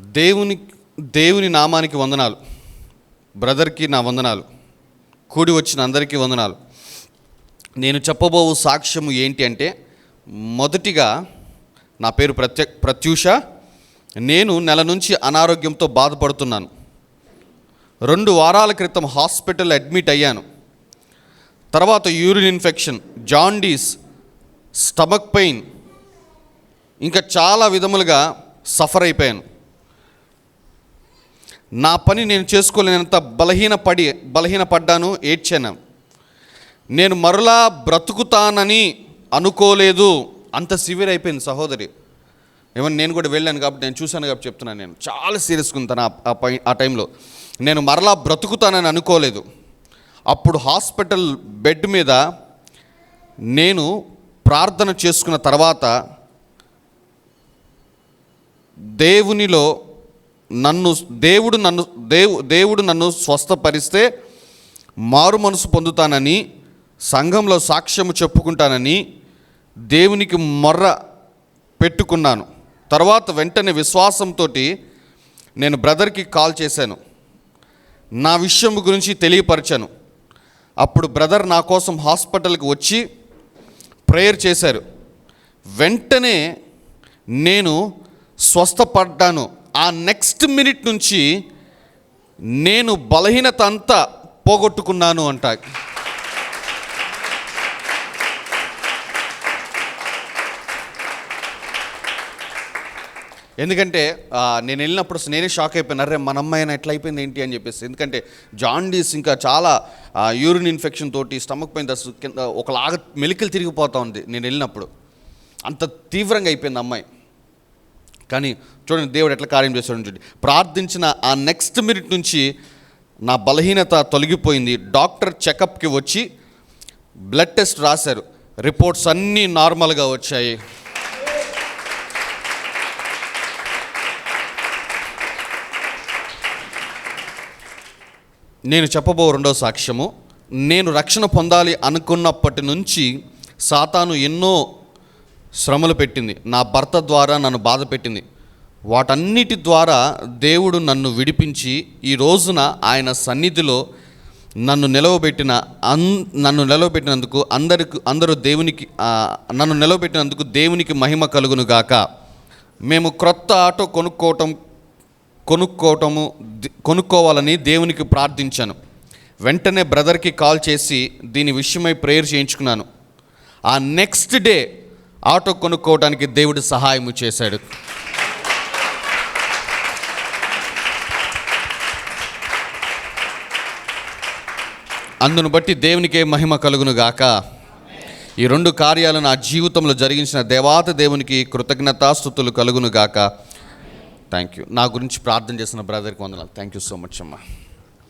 దేవుని దేవుని నామానికి వందనాలు. బ్రదర్కి నా వందనాలు. కూడి వచ్చిన అందరికీ వందనాలు. నేను చెప్పబోవు సాక్ష్యము ఏంటి అంటే మొదటిగా నా పేరు ప్రత్య ప్రత్యూష. నేను నెల నుంచి అనారోగ్యంతో బాధపడుతున్నాను. రెండు వారాల క్రితం హాస్పిటల్ అడ్మిట్ అయ్యాను. తర్వాత urine infection jaundice stomach pain ఇంకా చాలా విధములుగా సఫర్ అయిపోయాను. నా పని నేను చేసుకోలేనంత బలహీన పడి బలహీన పడ్డాను ఏడ్చాను. నేను మరలా బ్రతుకుతానని అనుకోలేదు. అంత సివియర్ అయిపోయింది సహోదరి. ఏమన్నా నేను కూడా వెళ్ళాను కాబట్టి నేను చూశాను కాబట్టి చెప్తున్నాను నేను. చాలా సీరియస్గా ఉంటాను ఆ- ఆ పై ఆ టైంలో. నేను మరలా బ్రతుకుతానని అనుకోలేదు. అప్పుడు హాస్పిటల్ బెడ్ మీద నేను ప్రార్థన చేసుకున్న తర్వాత దేవునిలో నన్ను దేవుడు నన్ను దేవు దేవుడు నన్ను స్వస్థపరిస్తే మారు మనసు పొందుతానని సంఘంలో సాక్ష్యము చెప్పుకుంటానని దేవునికి మొర్ర పెట్టుకున్నాను. తర్వాత వెంటనే విశ్వాసంతో నేను బ్రదర్కి కాల్ చేశాను. నా విషయం గురించి తెలియపరిచాను. అప్పుడు బ్రదర్ నా కోసం హాస్పిటల్కి వచ్చి ప్రేయర్ చేశారు. వెంటనే నేను స్వస్థపడ్డాను. ఆ నెక్స్ట్ మినిట్ నుంచి నేను బలహీనత అంతా పోగొట్టుకున్నాను అంట. ఎందుకంటే నేను వెళ్ళినప్పుడు నేనే షాక్ అయిపోయినా. అరే మన అమ్మాయి అయినా ఎట్లా అయిపోయింది ఏంటి అని చెప్పేసి. ఎందుకంటే జాండీస్ ఇంకా చాలా యూరిన్ ఇన్ఫెక్షన్ తోటి స్టమక్ పెయిన్ దశ కింద ఒకలాగా మెలికలు తిరిగిపోతూ ఉంది నేను వెళ్ళినప్పుడు. అంత తీవ్రంగా అయిపోయింది అమ్మాయి. కానీ చూడండి దేవుడు ఎట్లా కార్యం చేశాడు చూడండి. ప్రార్థించిన ఆ నెక్స్ట్ మినిట్ నుంచి నా బలహీనత తొలగిపోయింది. డాక్టర్ చెకప్కి వచ్చి బ్లడ్ టెస్ట్ రాశారు. రిపోర్ట్స్ అన్నీ నార్మల్గా వచ్చాయి. నేను చెప్పబో రెండో సాక్ష్యము నేను రక్షణ పొందాలి అనుకున్నప్పటి నుంచి సాతాను ఎన్నో శ్రమలు పెట్టింది. నా భర్త ద్వారా నన్ను బాధ పెట్టింది. వాటన్నిటి ద్వారా దేవుడు నన్ను విడిపించి ఈ రోజున ఆయన సన్నిధిలో నన్ను నిలవబెట్టిన అన్ నన్ను నిలవబెట్టినందుకు అందరికి అందరూ దేవునికి నన్ను నిలవబెట్టినందుకు దేవునికి మహిమ కలుగును గాక. మేము క్రొత్త ఆటో కొనుక్కోవటం కొనుక్కోవటము కొనుక్కోవాలని దేవునికి ప్రార్థించాను. వెంటనే బ్రదర్కి కాల్ చేసి దీని విషయమై ప్రేయర్ చేయించుకున్నాను. ఆ నెక్స్ట్ డే ఆటో కొనుక్కోవడానికి దేవుడు సహాయము చేశాడు. అందును బట్టి దేవునికే మహిమ కలుగును గాక. ఈ రెండు కార్యాలు నా జీవితంలో జరిగించిన దేవాత దేవునికి కృతజ్ఞతాస్థుతులు కలుగును గాక. థ్యాంక్ యూ నా గురించి ప్రార్థన చేసిన బ్రదర్కి వందనాలు. థ్యాంక్ యూ సో మచ్ అమ్మా.